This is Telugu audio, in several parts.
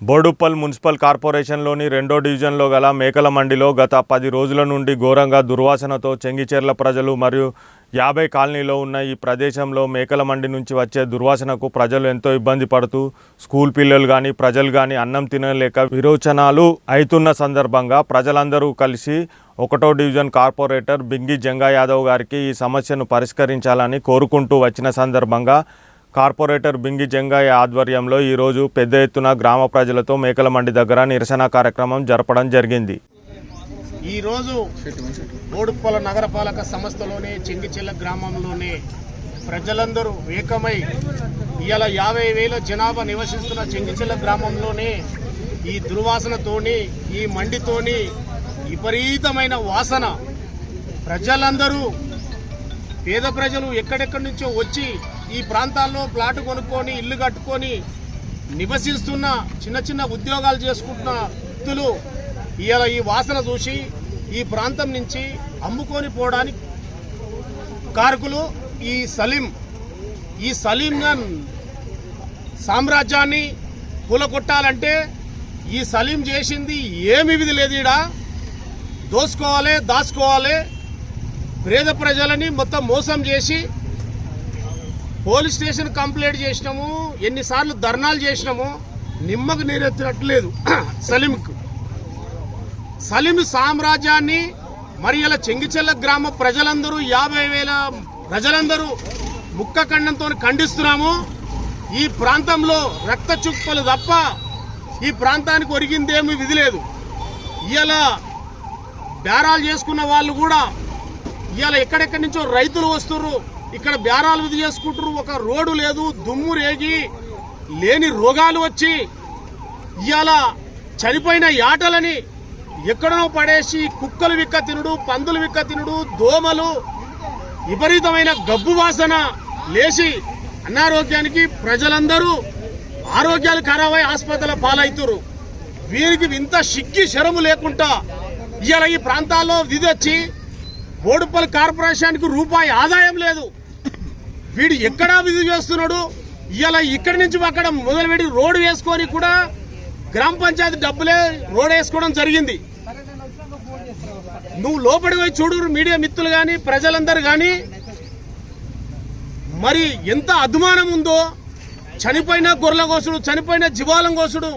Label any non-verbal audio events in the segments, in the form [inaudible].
బోడుప్పల్ మున్సిపల్ కార్పొరేషన్లోని రెండో డివిజన్లో గల మేకల మండిలో గత పది రోజుల నుండి ఘోరంగా దుర్వాసనతో చెంగిచెర్ల ప్రజలు మరియు యాభై కాలనీలో ఉన్న ఈ ప్రదేశంలో మేకల మండి నుంచి వచ్చే దుర్వాసనకు ప్రజలు ఎంతో ఇబ్బంది పడుతూ స్కూల్ పిల్లలు కానీ ప్రజలు కానీ అన్నం తినలేక విరోచనాలు అవుతున్న సందర్భంగా ప్రజలందరూ కలిసి ఒకటో డివిజన్ కార్పొరేటర్ బింగి జంగా యాదవ్ గారికి ఈ సమస్యను పరిష్కరించాలని కోరుకుంటూ వచ్చిన సందర్భంగా కార్పొరేటర్ బింగి జంగయ్య ఆధ్వర్యంలో ఈరోజు పెద్ద ఎత్తున గ్రామ ప్రజలతో మేకల మండి దగ్గర నిరసన కార్యక్రమం జరపడం జరిగింది. ఈరోజు బోడుప్పల నగరపాలక సంస్థలోని చెంగిచెల్ల గ్రామంలోని ప్రజలందరూ ఏకమై ఇవాళ యాభై వేల జనాభా నివసిస్తున్న చెంగిచెల్ల గ్రామంలోనే ఈ దుర్వాసనతోని ఈ మండితోని విపరీతమైన వాసన. ప్రజలందరూ పేద ప్రజలు ఎక్కడెక్కడి నుంచో వచ్చి ఈ ప్రాంతాల్లో ప్లాట్ కొనుక్కొని ఇల్లు కట్టుకొని నివసిస్తున్న చిన్న చిన్న ఉద్యోగాలు చేసుకుంటున్న వ్యక్తులు ఇవాళ ఈ వాసన చూసి ఈ ప్రాంతం నుంచి అమ్ముకొని పోవడానికి కారకులు ఈ సలీం ఈ సలీంగన్ సామ్రాజ్యాన్ని కూలగొట్టాలంటే ఈ సలీం చేసింది ఏమి విధి లేదు ఈడ. దోసుకోవాలి దాచుకోవాలి. పేద ప్రజలని మొత్తం మోసం చేసి పోలీస్ స్టేషన్ కంప్లైంట్ చేసినాము ఎన్నిసార్లు ధర్నాలు చేసినాము నిమ్మకు నీరెత్తినట్లేదు [clears throat] సలీంకు. సలీం సామ్రాజ్యాన్ని మరి ఇలా చెంగిచెల్ల గ్రామ ప్రజలందరూ యాభై వేల ప్రజలందరూ ముక్క ఖండంతో ఖండిస్తున్నాము. ఈ ప్రాంతంలో రక్త చుక్కలు తప్ప ఈ ప్రాంతానికి ఒరిగిందేమీ విధి లేదు. ఇలా బేరాలు చేసుకున్న వాళ్ళు కూడా ఇవాళ ఎక్కడెక్కడి నుంచో రైతులు వస్తుర్రు. ఇక్కడ బేరాలు విధి చేసుకుంటారు ఒక రోడ్డు లేదు దుమ్ము రేగి లేని రోగాలు వచ్చి ఇవాళ చనిపోయిన యాటలని ఎక్కడనో పడేసి కుక్కలు విక్క తినుడు పందులు విక్క తినుడు దోమలు విపరీతమైన గబ్బు వాసన లేచి అనారోగ్యానికి ప్రజలందరూ ఆరోగ్యాలు ఖరాబై ఆసుపత్రుల పాలవుతురు. వీరికి ఇంత సిగ్గి శరము లేకుండా ఇవాళ ఈ ప్రాంతాల్లో విధి వచ్చి బోడుపల్లి కార్పొరేషన్కి రూపాయి ఆదాయం లేదు. వీడు ఎక్కడా విధి చేస్తున్నాడు? ఇలా ఇక్కడి నుంచి అక్కడ మొదలుపెట్టి రోడ్డు వేసుకొని కూడా గ్రామ పంచాయతీ డబ్బులే రోడ్ వేసుకోవడం జరిగింది. నువ్వు లోపలికి పోయి చూడు మీడియా మిత్రులు కానీ ప్రజలందరూ కానీ మరి ఎంత అభిమానం ఉందో చనిపోయిన గొర్రెల కోసుడు చనిపోయిన జీవాలం కోసుడు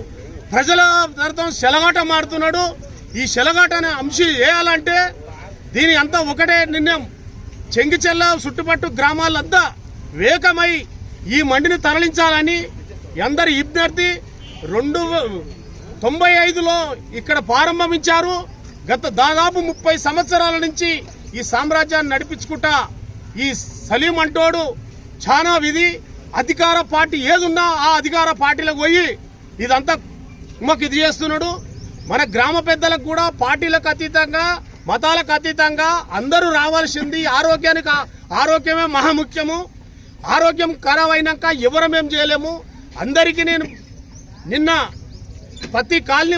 ప్రజల అర్థం శలగాట మారుతున్నాడు. ఈ సెలగటన అంశం వేయాలంటే దీని అంతా ఒకటే నిర్ణయం. చెంగిచెల్ల చుట్టుపట్టు గ్రామాలంతా వేకమై ఈ మండిని తరలించాలని అందరి విజ్ఞప్తి రెండు తొంభై ఐదులో ఇక్కడ ప్రారంభించారు. గత దాదాపు ముప్పై సంవత్సరాల నుంచి ఈ సామ్రాజ్యాన్ని నడిపించుకుంటా ఈ సలీం అంటోడు చాలా విధి అధికార పార్టీ ఏదున్నా ఆ అధికార పార్టీలకు పోయి ఇదంతా మాకు ఇది చేస్తున్నాడు. మన గ్రామ పెద్దలకు కూడా పార్టీలకు అతీతంగా మతాలకు అతీతంగా అందరూ రావాల్సింది ఆరోగ్యానికి ఆరోగ్యమే మహాముఖ్యము. ఆరోగ్యం ఖరాబ్ అయినాక ఎవరమేం చేయలేము. అందరికీ నేను నిన్న ప్రతి కాలనీ